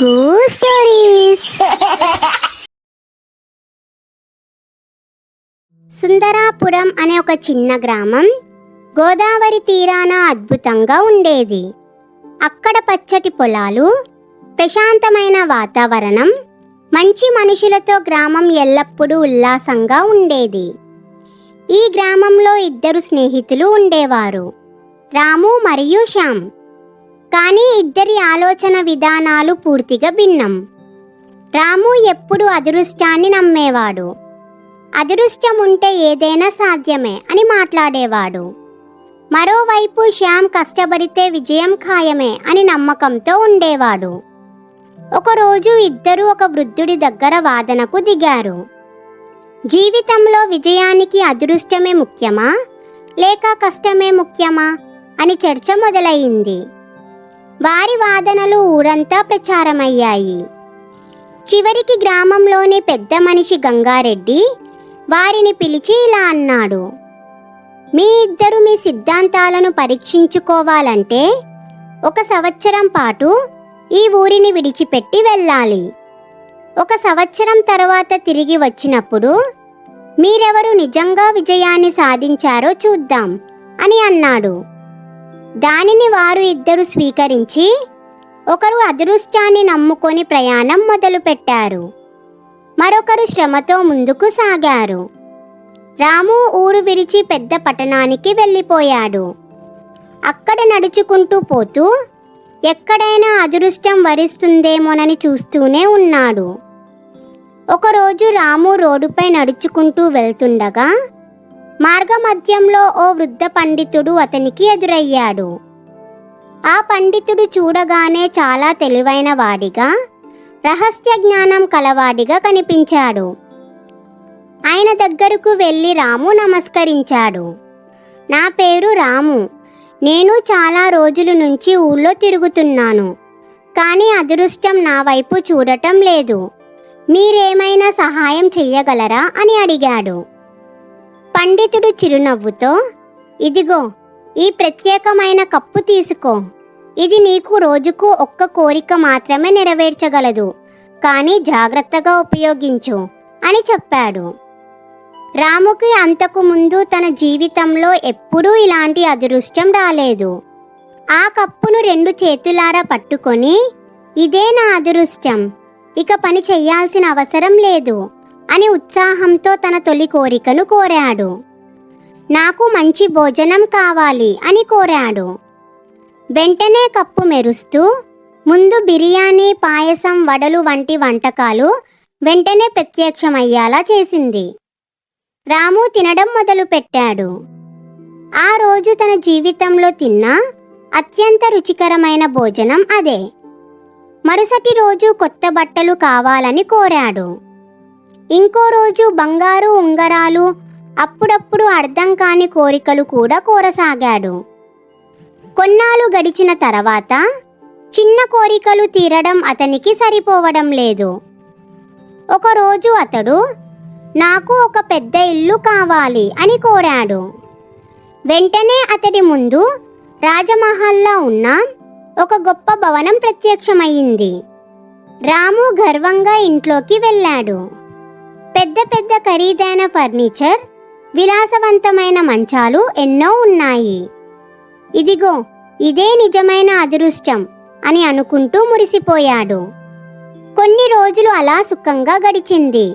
Telugu stories సుందరాపురం అనే ఒక చిన్న గ్రామం గోదావరి తీరాన అద్భుతంగా ఉండేది. అక్కడ పచ్చటి పొలాలు ప్రశాంతమైన వాతావరణం మంచి మనుషులతో గ్రామం ఎల్లప్పుడూ ఉల్లాసంగా ఉండేది. ఈ గ్రామంలో ఇద్దరు స్నేహితులు ఉండేవారు. రాము మరియు శ్యామ్. కానీ ఇద్దరి ఆలోచన విధానాలు పూర్తిగా భిన్నం. రాము ఎప్పుడు అదృష్టాన్ని నమ్మేవాడు. అదృష్టం ఉంటే ఏదైనా సాధ్యమే అని మాట్లాడేవాడు. మరోవైపు శ్యామ్ కష్టపడితే విజయం ఖాయమే అని నమ్మకంతో ఉండేవాడు. ఒకరోజు ఇద్దరూ ఒక వృద్ధుడి దగ్గర వాదనకు దిగారు. జీవితంలో విజయానికి అదృష్టమే ముఖ్యమా? లేక కష్టమే ముఖ్యమా? అని చర్చ మొదలయ్యింది వారి వాదనలు ఊరంతా ప్రచారమయ్యాయి. చివరికి గ్రామంలోని పెద్ద మనిషి గంగారెడ్డి వారిని పిలిచి ఇలా అన్నాడు. మీ ఇద్దరు మీ సిద్ధాంతాలను పరీక్షించుకోవాలంటే ఒక సంవత్సరం పాటు ఈ ఊరిని విడిచిపెట్టి వెళ్ళాలి. ఒక సంవత్సరం తర్వాత తిరిగి వచ్చినప్పుడు మీరెవరు నిజంగా విజయాన్ని సాధించారో చూద్దాం అని అన్నాడు. దానిని వారు ఇద్దరు స్వీకరించి ఒకరు అదృష్టాన్ని నమ్ముకొని ప్రయాణం మొదలుపెట్టారు. మరొకరు శ్రమతో ముందుకు సాగారు. రాము ఊరు విడిచి పెద్ద పట్టణానికి వెళ్ళిపోయాడు. అక్కడ నడుచుకుంటూ పోతూ ఎక్కడైనా అదృష్టం వరిస్తుందేమోనని చూస్తూనే ఉన్నాడు. ఒకరోజు రాము రోడ్డుపై నడుచుకుంటూ వెళ్తుండగా మార్గమధ్యంలో ఓ వృద్ధ పండితుడు అతనికి ఎదురయ్యాడు. ఆ పండితుడు చూడగానే చాలా తెలివైన వాడిగా రహస్య జ్ఞానం కలవాడిగా కనిపించాడు. ఆయన దగ్గరకు వెళ్ళి రాము నమస్కరించాడు. నా పేరు రాము. నేను చాలా రోజుల నుంచి ఊళ్ళో తిరుగుతున్నాను. కానీ అదృష్టం నా వైపు చూడటం లేదు. మీరేమైనా సహాయం చెయ్యగలరా అని అడిగాడు. పండితుడు చిరునవ్వుతో ఇదిగో ఈ ప్రత్యేకమైన కప్పు తీసుకో. ఇది నీకు రోజుకు ఒక్క కోరిక మాత్రమే నెరవేర్చగలదు. కానీ జాగ్రత్తగా ఉపయోగించు అని చెప్పాడు. రాముకి అంతకు ముందు తన జీవితంలో ఎప్పుడూ ఇలాంటి అదృష్టం రాలేదు. ఆ కప్పును రెండు చేతులారా పట్టుకొని ఇదే నా అదృష్టం. ఇక పని చెయ్యాల్సిన అవసరం లేదు. అని ఉత్సాహంతో తన తొలి కోరికను కోరాడు. నాకు మంచి భోజనం కావాలి అని కోరాడు. వెంటనే కప్పు మెరుస్తూ ముందు బిర్యానీ పాయసం వడలు వంటి వంటకాలు వెంటనే ప్రత్యక్షమయ్యేలా చేసింది. రాము తినడం మొదలుపెట్టాడు ఆ రోజు తన జీవితంలో తిన్న అత్యంత రుచికరమైన భోజనం అదే. మరుసటి రోజు కొత్త బట్టలు కావాలని కోరాడు. ఇంకో రోజు బంగారు ఉంగరాలు అప్పుడప్పుడు అర్థం కాని కోరికలు కూడా కోరసాగాడు. కొన్నాళ్ళు గడిచిన తర్వాత చిన్న కోరికలు తీరడం అతనికి సరిపోవడం లేదు. ఒకరోజు అతడు నాకు ఒక పెద్ద ఇల్లు కావాలి అని కోరాడు. వెంటనే అతడి ముందు రాజమహల్లో ఉన్న ఒక గొప్ప భవనం ప్రత్యక్షమయ్యింది. రాము గర్వంగా ఇంట్లోకి వెళ్ళాడు. పెద్ద పెద్ద ఖరీదైన ఫర్నిచర్ విలాసవంతమైన మంచాలు ఎన్నో ఉన్నాయి. ఇదిగో ఇదే నిజమైన అదృష్టం అని అనుకుంటూ మురిసిపోయాడు. కొన్ని రోజులు అలా సుఖంగా గడిచింది.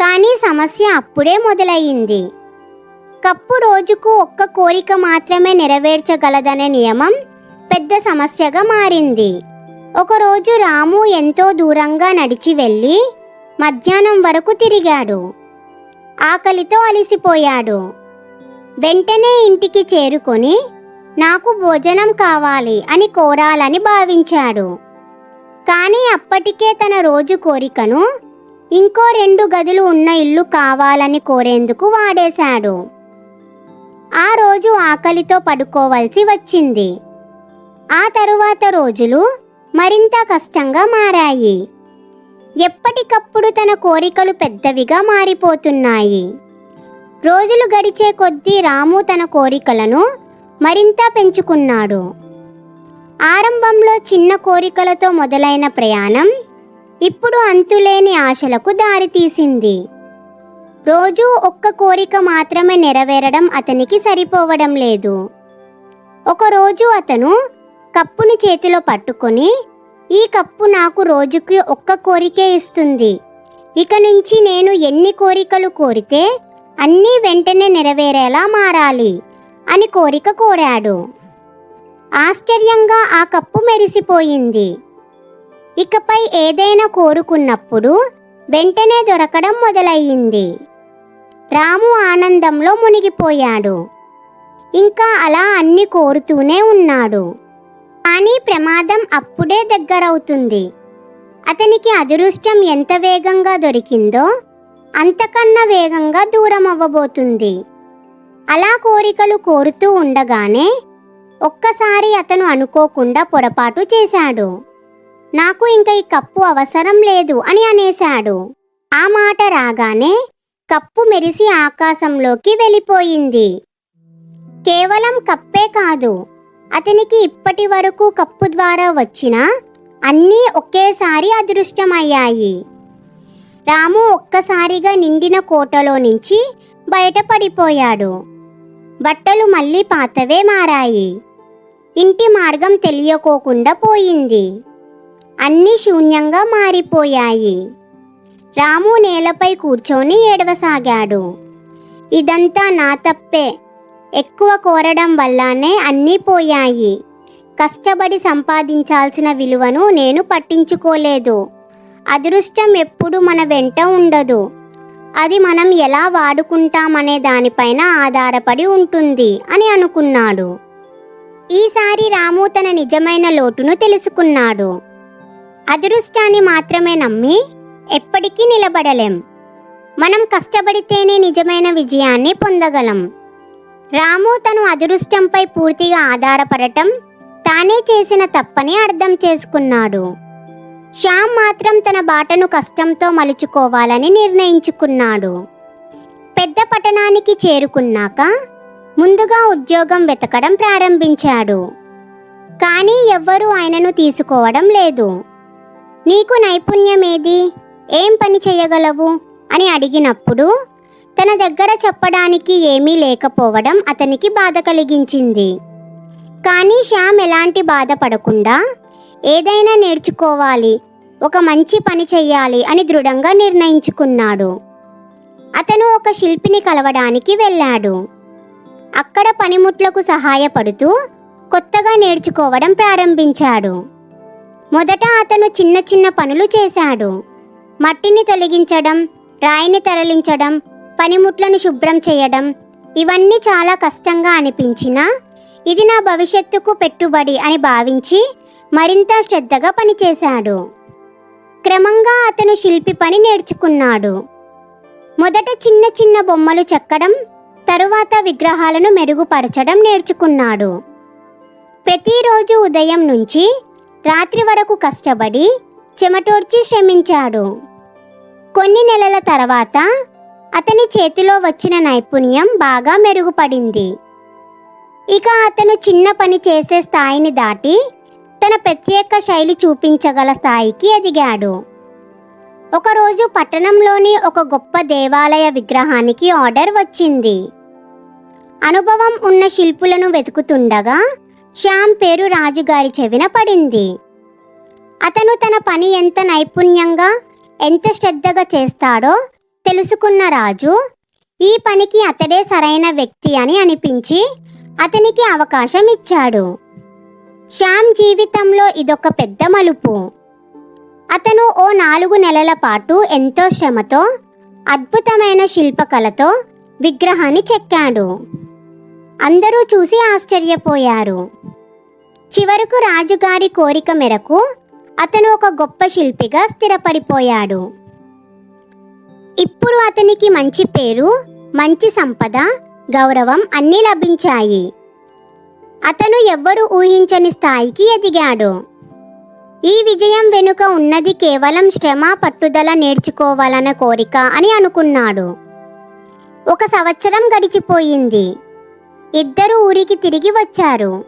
కానీ సమస్య అప్పుడే మొదలయ్యింది. కప్పు రోజుకు ఒక్క కోరిక మాత్రమే నెరవేర్చగలదనే నియమం పెద్ద సమస్యగా మారింది. ఒకరోజు రాము ఎంతో దూరంగా నడిచి వెళ్ళి మధ్యాహ్నం వరకు తిరిగాడు. ఆకలితో అలిసిపోయాడు. వెంటనే ఇంటికి చేరుకొని నాకు భోజనం కావాలి అని కోరాలని భావించాడు. కానీ అప్పటికే తన రోజు కోరికను ఇంకో రెండు గదులు ఉన్న ఇల్లు కావాలని కోరేందుకు వాడేశాడు. ఆ రోజు ఆకలితో పడుకోవలసి వచ్చింది. ఆ తరువాత రోజులు మరింత కష్టంగా మారాయి. ఎప్పటికప్పుడు తన కోరికలు పెద్దవిగా మారిపోతున్నాయి. రోజులు గడిచే కొద్దీ రాము తన కోరికలను మరింత పెంచుకున్నాడు. ఆరంభంలో చిన్న కోరికలతో మొదలైన ప్రయాణం ఇప్పుడు అంతులేని ఆశలకు దారితీసింది. రోజూ ఒక్క కోరిక మాత్రమే నెరవేరడం అతనికి సరిపోవడం లేదు. ఒకరోజు అతను కప్పుని చేతిలో పట్టుకొని ఈ కప్పు నాకు రోజుకి ఒక్క కోరికే ఇస్తుంది. ఇక నుంచి నేను ఎన్ని కోరికలు కోరితే అన్నీ వెంటనే నెరవేరేలా మారాలి అని కోరిక కోరాడు. ఆశ్చర్యంగా ఆ కప్పు మెరిసిపోయింది. ఇకపై ఏదైనా కోరుకున్నప్పుడు వెంటనే దొరకడం మొదలయ్యింది. రాము ఆనందంలో మునిగిపోయాడు. ఇంకా అలా అన్ని కోరుతూనే ఉన్నాడు. కానీ ప్రమాదం అప్పుడే దగ్గరవుతుంది. అతనికి అదృష్టం ఎంత వేగంగా దొరికిందో అంతకన్నా వేగంగా దూరం అవ్వబోతుంది అలా కోరికలు కోరుతూ ఉండగానే ఒక్కసారి అతను అనుకోకుండా పొరపాటు చేశాడు. నాకు ఇంక ఈ కప్పు అవసరం లేదు అని అనేశాడు. ఆ మాట రాగానే కప్పు మెరిసి ఆకాశంలోకి వెళ్ళిపోయింది. కేవలం కప్పే కాదు అతనికి ఇప్పటి వరకు కప్పు ద్వారా వచ్చిన అన్నీ ఒకేసారి అదృష్టమయ్యాయి. రాము ఒక్కసారిగా నిండిన కోటలో నుంచి బయటపడిపోయాడు. బట్టలు మళ్ళీ పాతవే మారాయి. ఇంటి మార్గం తెలియకోకుండా పోయింది. అన్నీ శూన్యంగా మారిపోయాయి. రాము నేలపై కూర్చొని ఏడవసాగాడు. ఇదంతా నా తప్పే. ఎక్కువ కోరడం వల్లనే అన్నీ పోయాయి. కష్టపడి సంపాదించాల్సిన విలువను నేను పట్టించుకోలేదు. అదృష్టం ఎప్పుడు మన వెంట ఉండదు. అది మనం ఎలా వాడుకుంటామనే దానిపైన ఆధారపడి ఉంటుంది అని అనుకున్నాడు. ఈసారి రాము తన నిజమైన లోటును తెలుసుకున్నాడు. అదృష్టాన్ని మాత్రమే నమ్మి ఎప్పటికీ నిలబడలేం. మనం కష్టపడితేనే నిజమైన విజయాన్ని పొందగలం. రాము తను అదృష్టంపై పూర్తిగా ఆధారపడటం తానే చేసిన తప్పని అర్థం చేసుకున్నాడు. శ్యామ్ మాత్రం తన బాటను కష్టంతో మలుచుకోవాలని నిర్ణయించుకున్నాడు. పెద్ద పట్టణానికి చేరుకున్నాక ముందుగా ఉద్యోగం వెతకడం ప్రారంభించాడు. కానీ ఎవ్వరూ ఆయనను తీసుకోవడం లేదు. నీకు నైపుణ్యమేది? ఏం పని చేయగలవు? అని అడిగినప్పుడు తన దగ్గర చెప్పడానికి ఏమీ లేకపోవడం అతనికి బాధ కలిగించింది. కానీ శ్యామ్ ఎలాంటి బాధపడకుండా ఏదైనా నేర్చుకోవాలి ఒక మంచి పని చెయ్యాలి అని దృఢంగా నిర్ణయించుకున్నాడు. అతను ఒక శిల్పిని కలవడానికి వెళ్ళాడు. అక్కడ పనిముట్లకు సహాయపడుతూ కొత్తగా నేర్చుకోవడం ప్రారంభించాడు. మొదట అతను చిన్న చిన్న పనులు చేశాడు. మట్టిని తొలగించడం రాయిని తరలించడం పనిముట్లను శుభ్రం చేయడం ఇవన్నీ చాలా కష్టంగా అనిపించినా ఇది నా భవిష్యత్తుకు పెట్టుబడి అని భావించి మరింత శ్రద్ధగా పనిచేశాడు. క్రమంగా అతను శిల్పి పని నేర్చుకున్నాడు. మొదట చిన్న చిన్న బొమ్మలు చెక్కడం తరువాత విగ్రహాలను మెరుగుపరచడం నేర్చుకున్నాడు. ప్రతిరోజు ఉదయం నుంచి రాత్రి వరకు కష్టపడి చెమటోడ్చి శ్రమించాడు. కొన్ని నెలల తర్వాత అతని చేతిలో వచ్చిన నైపుణ్యం బాగా మెరుగుపడింది. ఇక అతను చిన్న పని చేసే స్థాయిని దాటి తన ప్రత్యేక శైలి చూపించగల స్థాయికి ఎదిగాడు. ఒకరోజు పట్టణంలోని ఒక గొప్ప దేవాలయ విగ్రహానికి ఆర్డర్ వచ్చింది. అనుభవం ఉన్న శిల్పులను వెతుకుతుండగా శ్యామ్ పేరు రాజుగారి చెవిన పడింది. అతను తన పని ఎంత నైపుణ్యంగా ఎంత శ్రద్ధగా చేస్తాడో తెలుసుకున్న రాజు ఈ పనికి అతడే సరైన వ్యక్తి అని అనిపించి అతనికి అవకాశం ఇచ్చాడు శ్యామ్ జీవితంలో ఇదొక పెద్ద మలుపు. అతను ఓ నాలుగు నెలల పాటు ఎంతో శ్రమతో అద్భుతమైన శిల్పకళతో విగ్రహాన్ని చెక్కాడు. అందరూ చూసి ఆశ్చర్యపోయారు. చివరకు రాజుగారి కోరిక మేరకు అతను ఒక గొప్ప శిల్పిగా స్థిరపడిపోయాడు. ఇప్పుడు అతనికి మంచి పేరు మంచి సంపద గౌరవం అన్నీ లభించాయి. అతను ఎవ్వరూ ఊహించని స్థాయికి ఎదిగాడు. ఈ విజయం వెనుక ఉన్నది కేవలం శ్రమ పట్టుదల నేర్చుకోవాలన్న కోరిక అని అనుకున్నాడు. ఒక సంవత్సరం గడిచిపోయింది. ఇద్దరు ఊరికి తిరిగి వచ్చారు.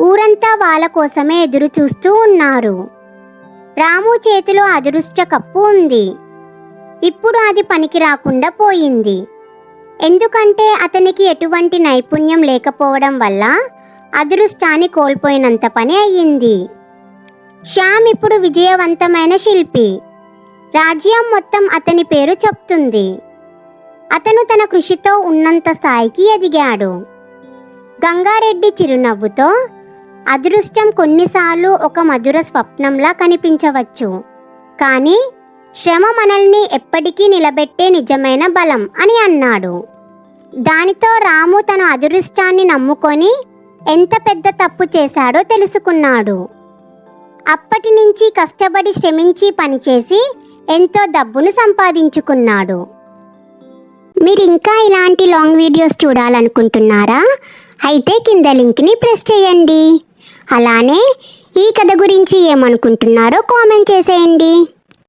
ఊరంతా వాళ్ళ కోసమే ఎదురు చూస్తూ ఉన్నారు. రాము చేతిలో అదృష్ట కప్పు ఉంది. ఇప్పుడు అది పనికి రాకుండా పోయింది. ఎందుకంటే అతనికి ఎటువంటి నైపుణ్యం లేకపోవడం వల్ల అదృష్టాన్ని కోల్పోయినంత పని అయ్యింది. శ్యామ్ ఇప్పుడు విజయవంతమైన శిల్పి. రాజ్యం మొత్తం అతని పేరు చెప్తుంది. అతను తన కృషితో ఉన్నంత స్థాయికి ఎదిగాడు. గంగారెడ్డి చిరునవ్వుతో అదృష్టం కొన్నిసార్లు ఒక మధుర స్వప్నంలా కనిపించవచ్చు. కానీ శ్రమ మనల్ని ఎప్పటికీ నిలబెట్టే నిజమైన బలం అని అన్నాడు. దానితో రాము తన అదృష్టాన్ని నమ్ముకొని ఎంత పెద్ద తప్పు చేశాడో తెలుసుకున్నాడు. అప్పటి నుంచి కష్టపడి శ్రమించి పనిచేసి ఎంతో డబ్బును సంపాదించుకున్నాడు. మీరు ఇంకా ఇలాంటి లాంగ్ వీడియోస్ చూడాలనుకుంటున్నారా? అయితే కింద లింక్ని ప్రెస్ చేయండి. అలానే ఈ కథ గురించి ఏమనుకుంటున్నారో కామెంట్ చేసేయండి.